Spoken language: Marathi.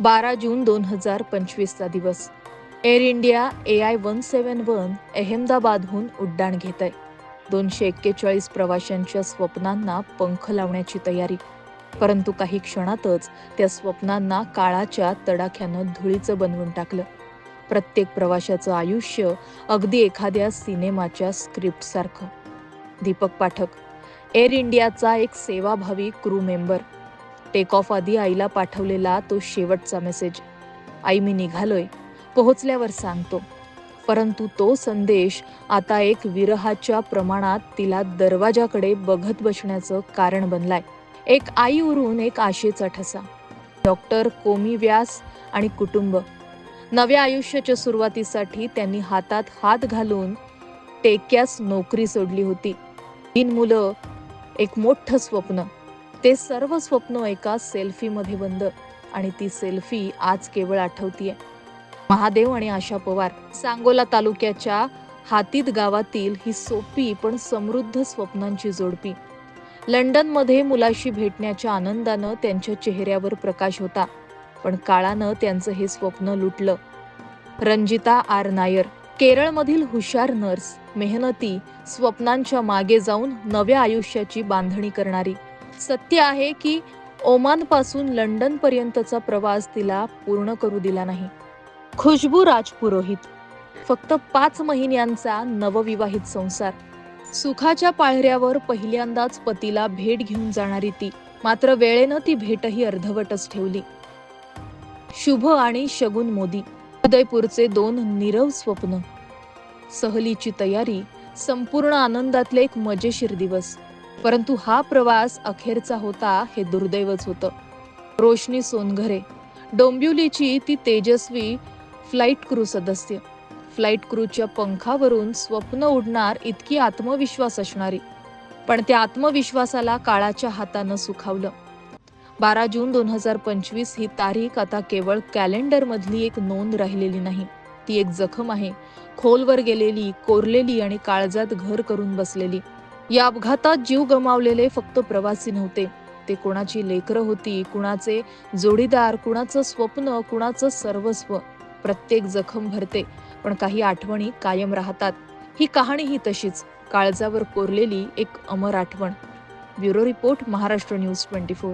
बारा जून दोन हजार पंचवीसचा दिवस. Air India A I one seven one अहमदाबादहून उड्डाण घेत आहे दोनशे एक्केचाळीस प्रवाशांच्या स्वप्नांना पंख लावण्याची तयारी. परंतु काही क्षणातच त्या स्वप्नांना काळाच्या तडाख्यानं धुळीचं बनवून टाकलं. प्रत्येक प्रवाशाचं आयुष्य अगदी एखाद्या सिनेमाच्या स्क्रिप्टसारखं. दीपक पाठक एअर इंडियाचा एक सेवाभावी क्रू मेंबर टेक ऑफ आधी आईला पाठवलेला तो शेवटचा मेसेज आई मी निघालोय. पोहोचल्यावर सांगतो. परंतु तो संदेश आता एक विरहाच्या प्रमाणात तिला दरवाजाकडे बघत बसण्याचं कारण बनलाय. एक आई उरून एक आशेचा ठसा. डॉक्टर कोमी व्यास आणि कुटुंब. नव्या आयुष्याच्या सुरुवातीसाठी त्यांनी हातात हात घालून टेक्यास नोकरी सोडली होती. तीन मुलं एक मोठं स्वप्न. ते सर्व स्वप्न एका सेल्फीमध्ये बंद. आणि ती सेल्फी आज केवळ आठवतीये. महादेव आणि आशा पवार सांगोला तालुक्याच्या हातीत गावातील ही सोपी पण समृद्ध स्वप्नांची जोडपी. लंडनमध्ये मुलाशी भेटण्याच्या आनंदानं त्यांच्या चेहऱ्यावर प्रकाश होता पण काळानं त्यांचं हे स्वप्न लुटलं. रंजिता आर. नायर केरळमधील हुशार नर्स मेहनती स्वप्नांच्या मागे जाऊन नव्या आयुष्याची बांधणी करणारी. सत्य आहे की ओमानपासून लंडन पर्यंतचा प्रवास तिला पूर्ण करू दिला नाही. खुशबू राजपुरोहित फक्त पाच महिन्यांचा नवविवाहित संसार. सुखाच्या पाळऱ्यावर पहिल्यांदाच पतीला भेट घेऊन जाणारी ती मात्र वेळेनं ती भेटही अर्धवटच ठेवली. शुभ आणि शगुन मोदी उदयपूरचे दोन नीरव स्वप्न. सहलीची तयारी संपूर्ण आनंदातले एक मजेशीर दिवस. परंतु हा प्रवास अखेरचा होता हे दुर्दैवच होतं. रोशनी सोनघरे. डोंबिवलीची ती तेजस्वी फ्लाईट क्रू सदस्य. फ्लाईट क्रूच्या पंखावरून स्वप्न उडणार इतकी आत्मविश्वास असणारी. पण त्या आत्मविश्वासाला काळाच्या हातानं सुखावलं. बारा जून दोन हजार पंचवीस ही तारीख आता केवळ कॅलेंडरमधली एक नोंद राहिलेली नाही. ती एक जखम आहे. खोलवर गेलेली कोरलेली आणि काळजात घर करून बसलेली. या अपघातात जीव गमावलेले फक्त प्रवासी नव्हते. ते कुणाची लेकरं होती कुणाचे जोडीदार कुणाचं स्वप्न कुणाचं सर्वस्व प्रत्येक जखम भरते पण काही आठवणी कायम राहतात. ही कहाणी ही तशीच काळजावर कोरलेली एक अमर आठवण. Bureau report Maharashtra news twenty four.